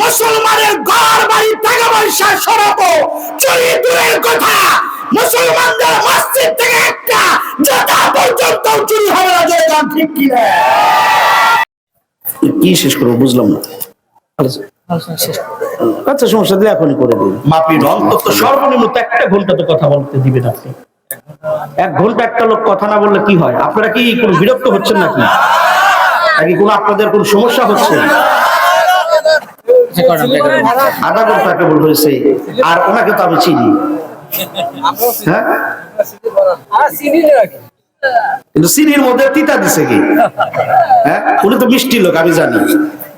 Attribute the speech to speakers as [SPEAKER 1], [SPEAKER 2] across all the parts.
[SPEAKER 1] মুসলমানের ঘর বাড়ি টাকা পয়সা সরাবো। চুরি দূরের কথা। মুসলমানদের মসজিদ থেকে একটা জুতা পর্যন্ত চুরি হবে না গান ঠিক কি কি শেষ করব বুঝলাম না। আচ্ছা সমস্যা দিলে এখনই করে দিন। মাপির অন্তত সর্বনিম্ন একটা ঘণ্টা তো কথা বলতে দিবেন আপনি। এক ঘণ্টা একটা লোক কথা না বললে কি হয়? আপনারা কি কোনো বিরক্ত হচ্ছেন নাকি? নাকি কোনো আপনাদের কোনো সমস্যা হচ্ছে? আধা ঘণ্টা কেবল হয়েছে। আর ওনাকে তো আমি চিনি। হ্যাঁ? কিন্তু সিনির মধ্যে তিতা দিছে কি? হ্যাঁ? উনি তো মিষ্টি লোক আমি জানি।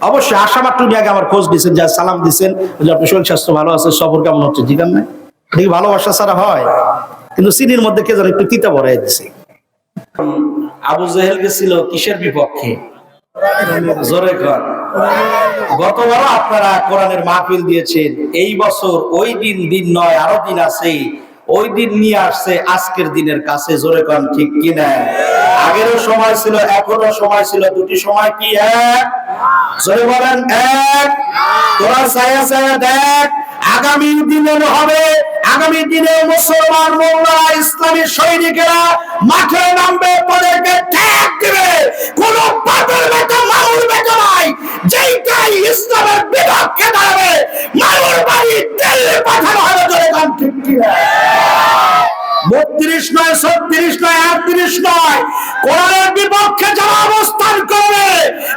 [SPEAKER 1] অবশ্যই আসা মাত্র উনি আগে আমার খোঁজ দিয়েছেন যা সালাম দিচ্ছেন যে আপনার শরীর স্বাস্থ্য ভালো আছে সফর কেমন হচ্ছে জিগান নাই দেখি ভালোবাসা ছাড়া হয়। কিন্তু সিনির মধ্যে কে যেন একটু তিতা ভরাই দিছে। আবু জেহেল গেছিল কিসের বিপক্ষে? জোরে কর। গতবারও আপনারা কোরআনের মাহফিল দিয়েছেন। এই বছর ওই দিন দিন নয়, আরও দিন আছে। ওই দিন নিয়ে আসছে আজকের দিনের কাছে, জোরে কন ঠিক কিনা? আগেরও সময় ছিল এখনও সময় ছিল। দুটি সময় কি এক? জোরে বলেন এক। তোরা ছায়া ছায়া দেখ, আগামী দিনে হবে, আগামী দিনে মুসলমান মোল্লা, ইসলামী সৈনিকেরা মাঠে নামবে পদেরকে ঠেক দিবে। কোন বেটা বেটা নাই যেইটাই ইসলামের বিপক্ষে দাঁড়াবে মামুর বাড়ি দিল্লি পাঠানো হবে ধরে গান ঠিক কিনা বত্রিশ নয়, ছত্রিশ নয়, আটত্রিশ নয় কোরআনের বিপক্ষে যারা অবস্থান করবে,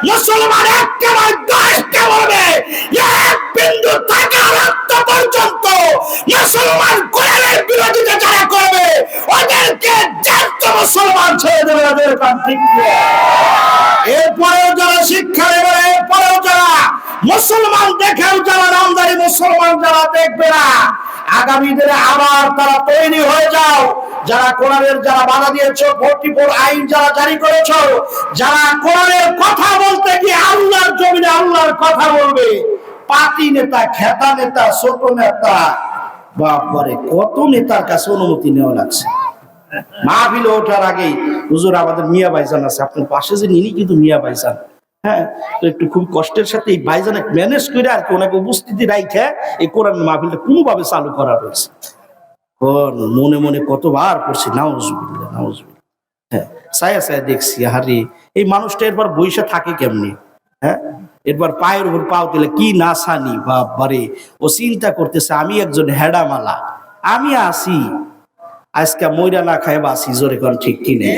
[SPEAKER 1] মুসলমান একটা নয় দশটা বলবে, এক বিন্দু টাকা রক্ত পর্যন্ত মুসলমান কোরআনের বিরোধিতা যারা করবে, ওদেরকে জ্যান্ত মুসলমান ছেড়ে দেবে ওদের ঠিক। এরপরেও যারা শিক্ষা নেবে, এরপরেও যারা মুসলমান দেখেও যারা নামদারি মুসলমান যারা দেখবে না আগামী দিনে আবার তারা তৈরি হয়ে যাও। যারা কোরআনের, যারা বাধা দিয়েছ ফোর্টি ফোর আইন যারা জারি করেছ, যারা কোরআনের কথা বলতে গিয়ে আল্লাহর জমিনে আল্লাহর কথা বলবে, পাতি নেতা, খেতা নেতা, ছোট নেতা, বাপরে, কত নেতার কাছে অনুমতি নেওয়া লাগছে? মাহফিলে ওঠার আগেই হুজুর আমাদের মিয়া ভাইজান আছে, আপনার পাশে যে নিনি কিন্তু মিয়া ভাইজান। হ্যাঁ? তো একটু খুব কষ্টের সাথে এই ভাইজান ম্যানেজ করে আর কি ওনাকে উপস্থিতি রাইখে এই কোরআন মাহফিলটা কোনোভাবে চালু করা হয়েছে। মনে মনে কতবার করছি নাউজুবিল্লাহ নাউজুবিল্লাহ। হ্যাঁ সায়া সায়া দেখছি হারি এই মানুষটা এরপর বইসা থাকে কেমনি? হ্যাঁ? এরপর পায়ের উপর পাও দিলে কি না সানি বাবারে ও চিন্তা করতেছে, আমি একজন হেডামালা, আমি আসি আজকে ময়রা না খায় বাসি জোরে কোন ঠিক কিনে।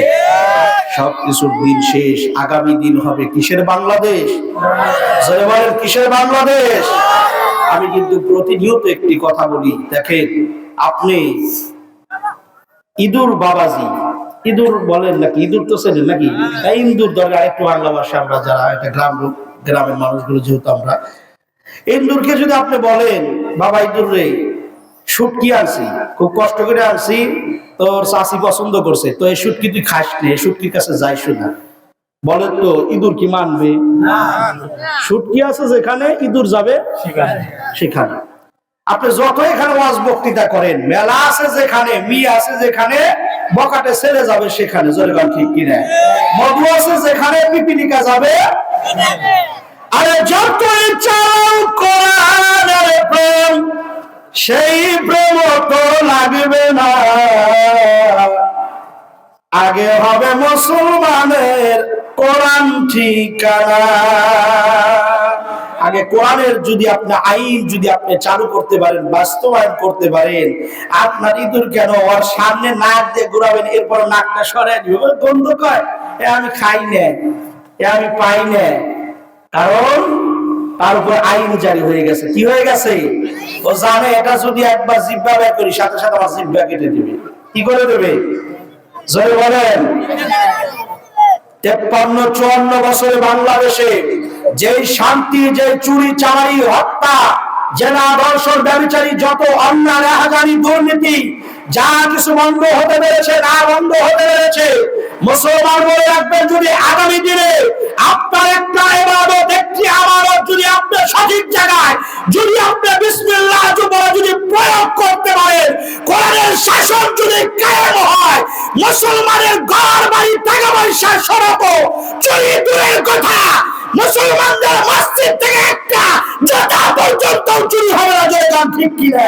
[SPEAKER 1] সব কিছুর দিন শেষ, আগামী দিন হবে কিসের বাংলাদেশ? কিসের বাংলাদেশ? আমি কিন্তু প্রতিনিয়ত একটি কথা বলি, দেখেন, আপনি ইঁদুর বাবাজি, ইঁদুর বলেন নাকি, ইঁদুর তো চেনেন নাকি? ইন্দুর দরকার একটু বাংলা ভাষা আমরা যারা একটা গ্রাম, গ্রামের মানুষগুলো যেহেতু আমরা। ইন্দুরকে যদি আপনি বলেন, বাবা ইঁদুর রে শুটকি আনছি খুব কষ্ট করে আনছি তোর চাষি পছন্দ করছে তো এই শুটকি তুই খাস নে এই শুটকির কাছে যাই শোনা বলেন তো ইঁদুর কি মানবে? শুটকি আছে যেখানে ইঁদুর যাবে সেখানে। আপনি যত এখানে ওয়াজ বক্তৃতা করেন মেলা আছে যেখানে মি আছে যেখানে বকাটে ছেড়ে যাবে সেখানে জোরেগান ঠিক কিনা মধু আছে যেখানে পিপিলিকা যাবে আরে যতই চাও কোরআনের প্রেম সেই লাগবে না। আগে হবে মুসলমানের কোরআন ঠিকানা। আগে কোরআনের যদি আপনি আইন যদি আপনি চালু করতে পারেন, বাস্তবায়ন করতে পারেন, আপনার ইঁদুর কেন ওর সামনে নাক দিয়ে ঘুরাবেন, এরপর নাকটা সরাই দিবে? গন্ধ কয়? এ আমি খাই না, এ আমি পাই না। কারণ তার উপর আইন জারি হয়ে গেছে। কি হয়ে গেছে? ও জানে এটা যদি একবার জিব্বা বের করি, সাথে সাথে আমার জিব্বা কেটে দেবে। কি করে দেবে? জয় বলেন। তেপ্পান্ন, চুয়ান্ন বছরে বাংলাদেশে যেই শান্তি যে চুরি, চামারি, হত্যা জেলা দর্শন ব্যবচারী যত অন্যায় রাহাজানি দুর্নীতি, যা কিছু বন্ধ হতে পেরেছে না বন্ধ হতে পেরেছে, মুসলমান বলে রাখবেন যদি আগামী দিনে আপনার একটা এবাদত একটি আমারত যদি আপনি সঠিক জায়গায়, যদি আপনি বিসমিল্লাহ বলে যদি প্রয়োগ করতে পারেন, কোরআনের শাসন যদি কায়েম হয়, মুসলমানের ঘর বাড়ি টাকা পয়সা সরাবো চুরি দূরের কথা, মুসলমানদের মসজিদ থেকে একটা জোতা পর্যন্ত চুরি হবে না জয়গান ঠিক কিনা?